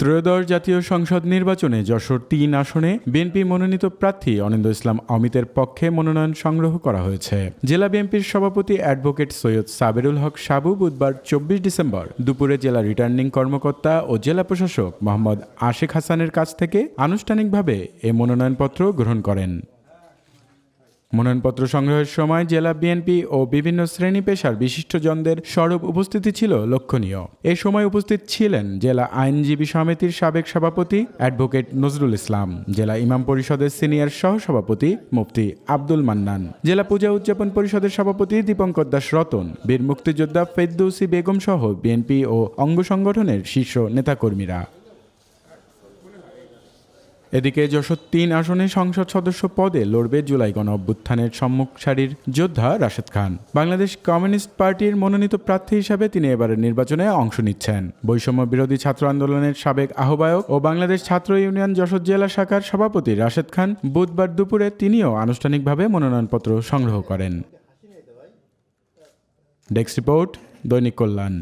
ত্রয়োদশ জাতীয় সংসদ নির্বাচনে যশোর তিন আসনে বিএনপি মনোনীত প্রার্থী অনিন্দ ইসলাম অমিতের পক্ষে মনোনয়ন সংগ্রহ করা হয়েছে। জেলা বিএনপির সভাপতি অ্যাডভোকেট সৈয়দ সাবেরুল হক সাবু বুধবার চব্বিশ ডিসেম্বর দুপুরে জেলা রিটার্নিং কর্মকর্তা ও জেলা প্রশাসক মোহাম্মদ আশেখ হাসানের কাছ থেকে আনুষ্ঠানিকভাবে এ মনোনয়নপত্র গ্রহণ করেন। মনোনয়নপত্র সংগ্রহের সময় জেলা বিএনপি ও বিভিন্ন শ্রেণি পেশার বিশিষ্টজনদের সরব উপস্থিতি ছিল লক্ষণীয়। এ সময় উপস্থিত ছিলেন জেলা আইনজীবী সমিতির সাবেক সভাপতি অ্যাডভোকেট নজরুল ইসলাম, জেলা ইমাম পরিষদের সিনিয়র সহসভাপতি মুফতি আব্দুল মান্নান, জেলা পূজা উদযাপন পরিষদের সভাপতি দীপঙ্কর দাস রতন, বীর মুক্তিযোদ্ধা ফেদ্দৌসি বেগম সহ বিএনপি ও অঙ্গ সংগঠনের শীর্ষ নেতাকর্মীরা। এদিকে যশোর তিন আসনে সংসদ সদস্য পদে লড়বে জুলাই গণ অভ্যুত্থানের সম্মুখ সারির যোদ্ধা রাশেদ খান। বাংলাদেশ কমিউনিস্ট পার্টির মনোনীত প্রার্থী হিসাবে তিনি এবারের নির্বাচনে অংশ নিচ্ছেন। বৈষম্য বিরোধী ছাত্র আন্দোলনের সাবেক আহ্বায়ক ও বাংলাদেশ ছাত্র ইউনিয়ন যশোর জেলা শাখার সভাপতি রাশেদ খান বুধবার দুপুরে তিনিও আনুষ্ঠানিকভাবে মনোনয়নপত্র সংগ্রহ করেন। ডেস্ক রিপোর্ট দৈনিক কল্যাণ।